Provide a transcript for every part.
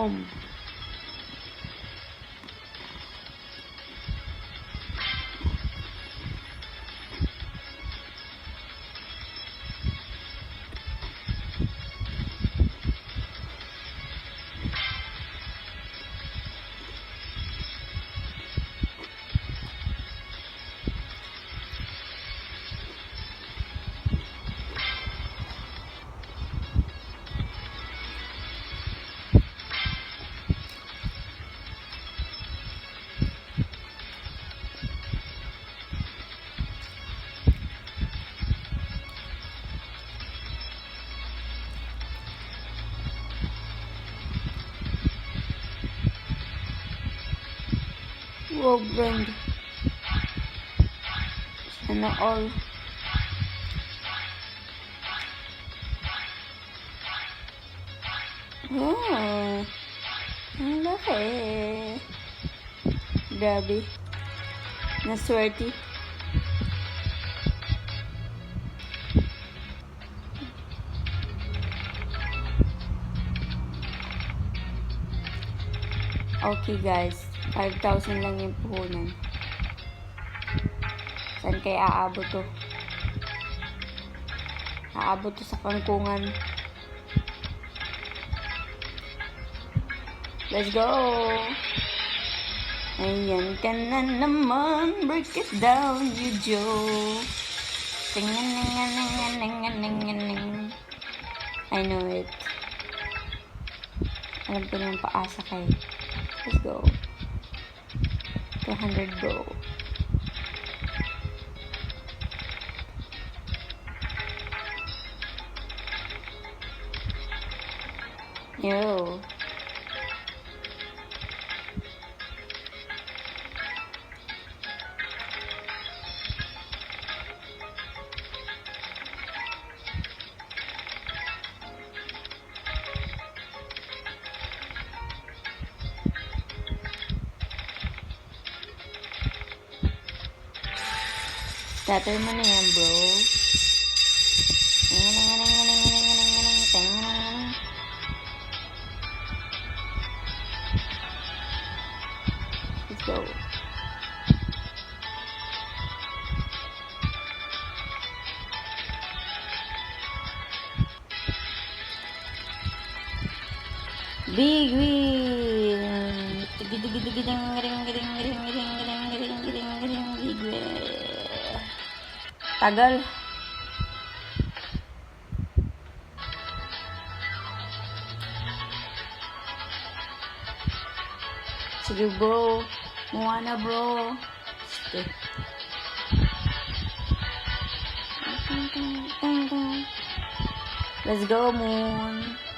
home. Wow, brand. Sana all. Oh, ang laki. Grabe. Naswerte. Okay guys, 5,000 lang yung puhunan. Saan kaya aabot to? Aabot to sa kangkungan. Let's go! Ayan ka na naman, break it down, you. Tingan-ningan-ningan-ningan-ningan-ning. I know it. Alam ko na yung paasa kayo. Let's go. 200 go. Yo. Scatter mo na yan, bro. Let's go. Big wheel. Big Tagal. Sige bro. Mukha na bro. Sige. Let's go, Moon.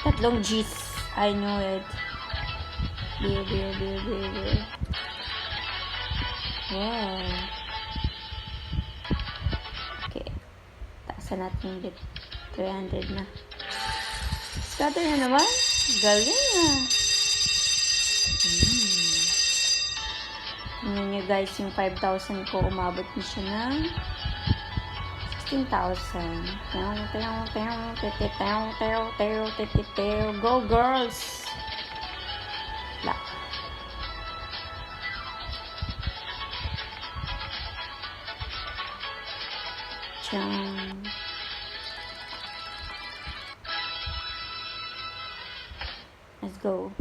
Tatlong G's. I know it. Beer, beer, beer, beer, beer. Wow. Okay. Taasan natin yung bit. 300 na. Scatter na naman. Galing ah. Tingnan nyo guys, yung 5,000 ko, umabot na siya ng 15,000. Go girls! La. Let's go.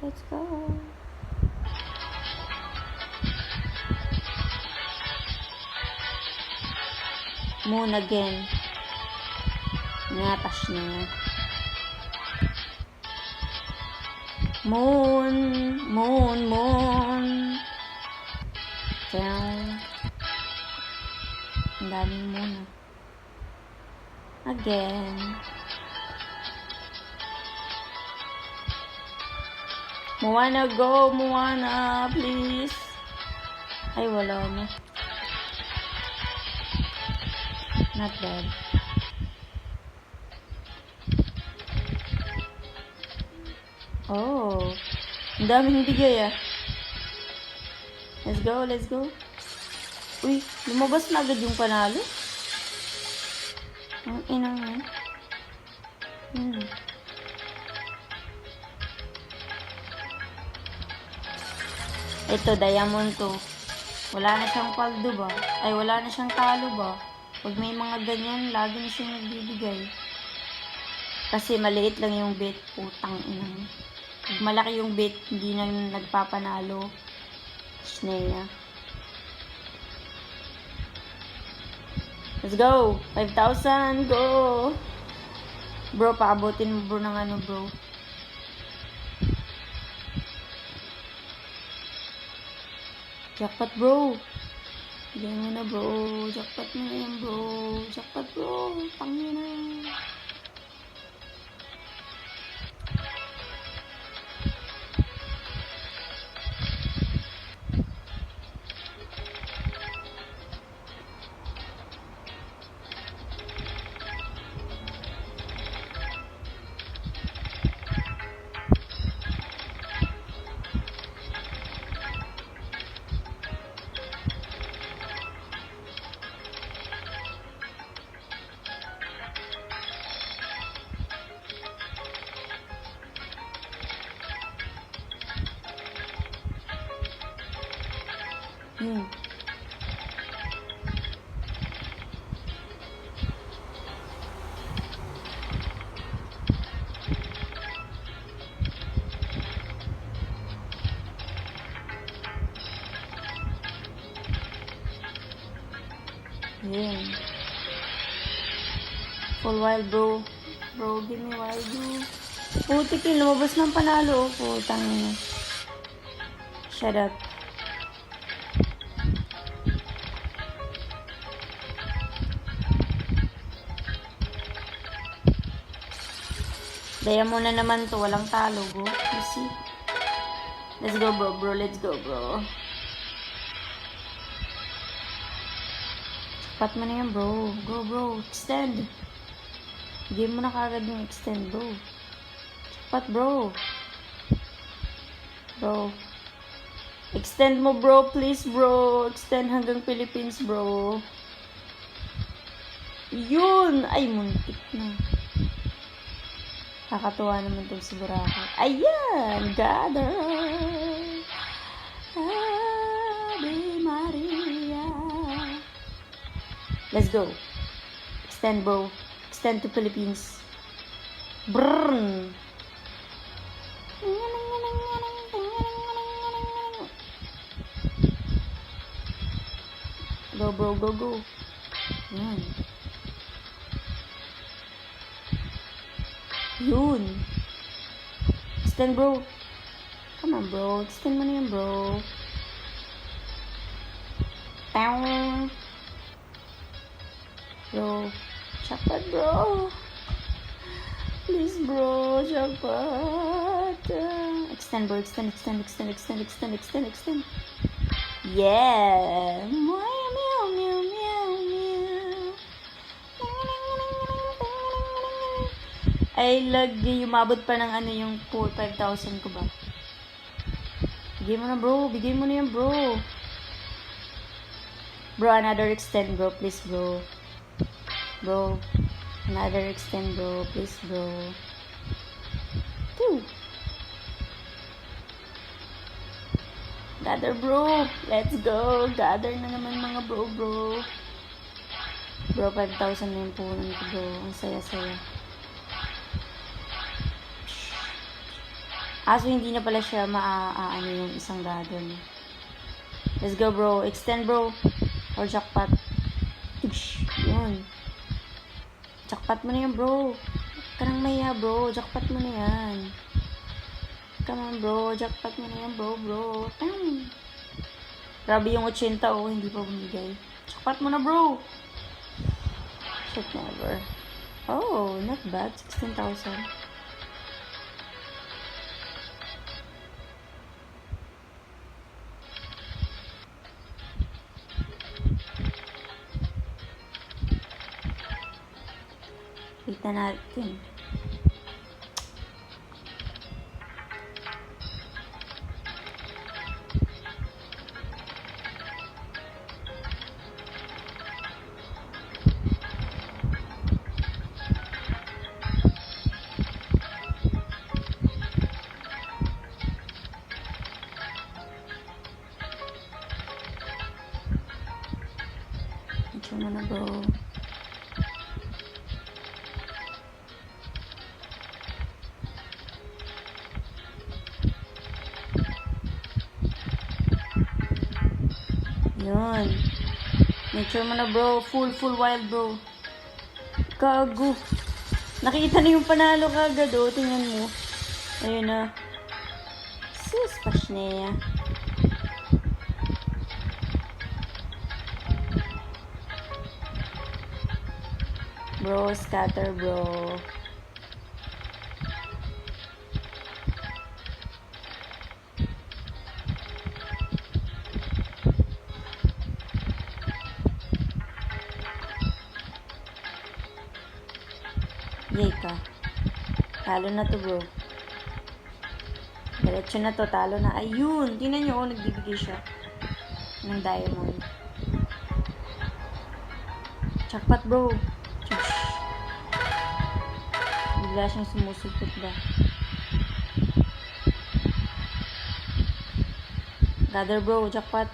Let's go. Moon again. Natas niya. Moon, moon, moon. Down. Ang daming moon. ah. Again. Moana, go! Moana, please! Ay, wala na. Not bad. Oh. Ang daming bigay ah. Let's go, let's go. Uy, lumabas na agad yung panalo. Ang inang yan. Hmm. Ito, diamond to. Wala na siyang paldo ba? Ay, wala na siyang talo ba? Pag may mga ganyan, lagi na siyang nagbibigay. Kasi maliit lang yung bet. Putang ina. Pag malaki yung bet, hindi na nagpapanalo. Snea. Let's go! 5,000! Go! Bro, paabutin mo bro ng ano bro. Jackpot bro! Bigay na bro. Jackpot mo na yan bro. Jackpot bro. Tangin na. Yan. Full wild bro. Bro, give me wild bro. Putik yun, lumabas ng panalo. oh. Putang ina. Shut up. Daya mo na naman to, walang talo, go. Easy. Let's go, bro, bro. Let's go, bro. Sapat mo na yan, bro. Go, bro. Extend. Game mo na kagad yung extend, bro. Sapat, bro. Bro. Extend mo, bro. Please, bro. Extend hanggang Philippines, bro. Yun! Ay, muntik na. Kakatuwa naman itong si Buraka. Ayan! Gather! Let's go. Extend, bro. Extend to Philippines. Brrrr! Go, bro. Go, go. Yan. Yun. Extend, bro. Come on, bro. Extend mo na yan, bro. Pow. Bro. Jackpot, bro. Please, bro. Ah, Extend, bro. Extend, extend, extend, extend, extend, extend, extend. Yeah. Meow, meow, meow, meow, meow. Ay, lagi, umabot pa ng ano yung 4, 5,000 ko ba? Bigay mo na bro, bigay mo na yan bro. Bro, another extend bro, please bro. Bro, another extend bro, please bro. Two. Gather bro, let's go. Gather na naman mga bro bro. Bro, 5,000 na yung punan ko bro. Ang saya-saya. Aso hindi na pala siya maa-ano yung isang dragon. Let's go bro. Extend bro. Or jackpot. Tush. Yun. Jackpot mo na yan bro. Karang maya bro. Jackpot mo na yan. Come on bro. Jackpot mo na yan bro bro. Tam. Grabe yung 80 oh. Hindi pa bumigay. Jackpot mo na bro. Shit never. Oh, not bad. 16,000. Kita natin. Yun. Nature mo na bro. Full, full wild bro. Gago. Nakita na yung panalo kagad oh. Tingnan mo. Ayun na. Sus, pasneya. Bro, scatter bro. Yay ka. Talo na to bro. Diretso na to, talo na. Ayun! Tingnan nyo, oh, nagbibigay siya ng diamond. Jackpot bro. Shush. Bigla siyang sumusupot ba. Gather bro, jackpot.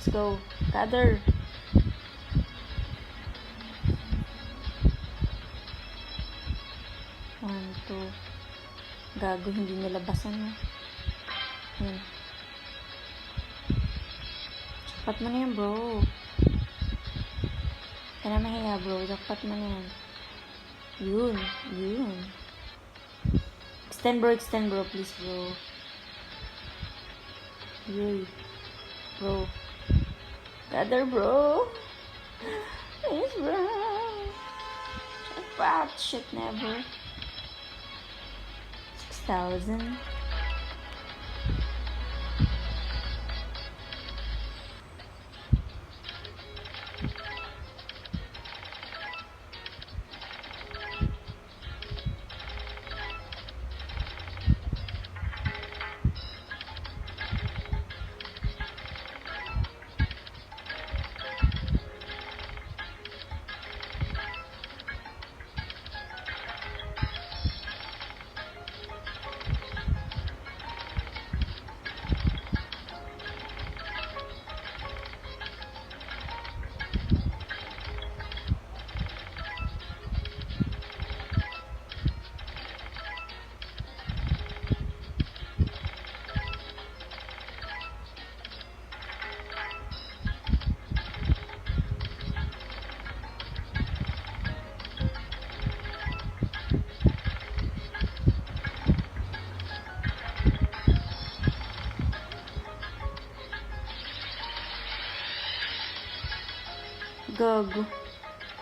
Let's go. Gather. One, Gago, hindi nilabasan mo. Yan. Jackpot mo na yan, bro. Kaya na mahiya, bro. Jackpot mo na yan. Yun. Yun. Extend, bro. Extend, bro. Please, bro. Yun. Bro. Gather, bro. Please, bro. Jackpot. Shit, never. thousand.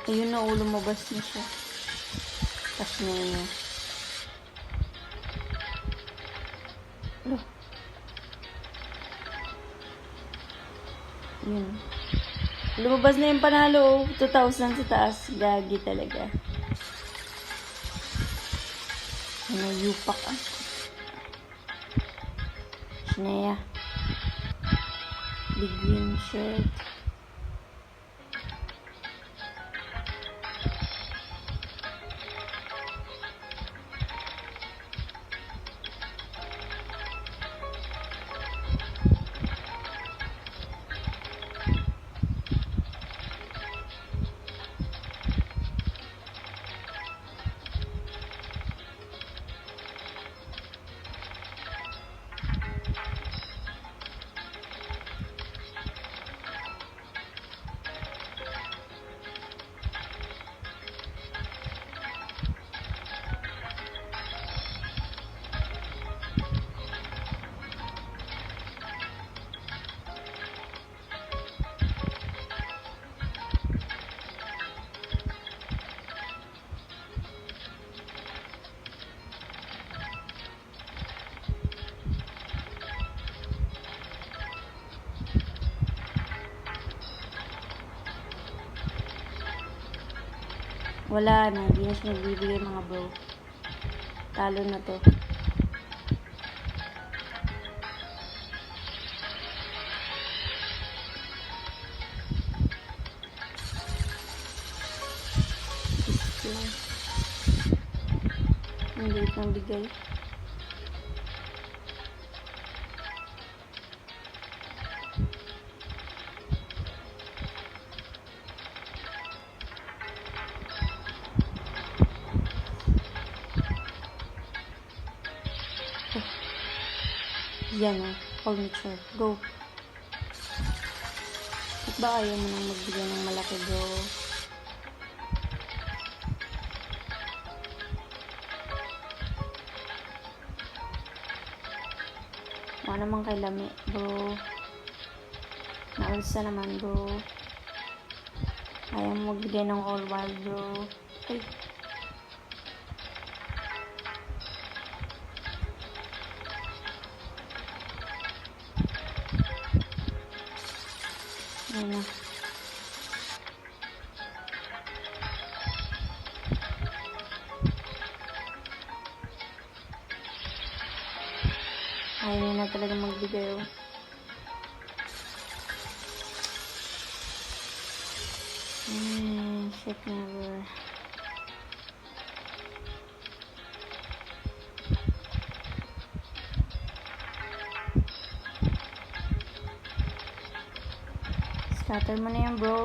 Ayun na, ulo lumabas na siya. Tas na yun. Yun. Lumabas na yung panalo. oh. 2,000 sa taas. Gagi talaga. Ano, yupak ah. Sneya. Big green shirt. Wala na, hindi na siya nagbibigay mga bro. Talo na to. Ang liit ng bigay. Furniture. Go. Ba't ba ayaw mo nang magbigay ng malaki bro? Wala naman kay lami bro. Naunsa naman bro. Ayaw mo magbigay ng all wild bro. Ay. Ayun na. Ayaw na talaga magbigay oh. Hmm, shit never. Scatter mo na yan bro.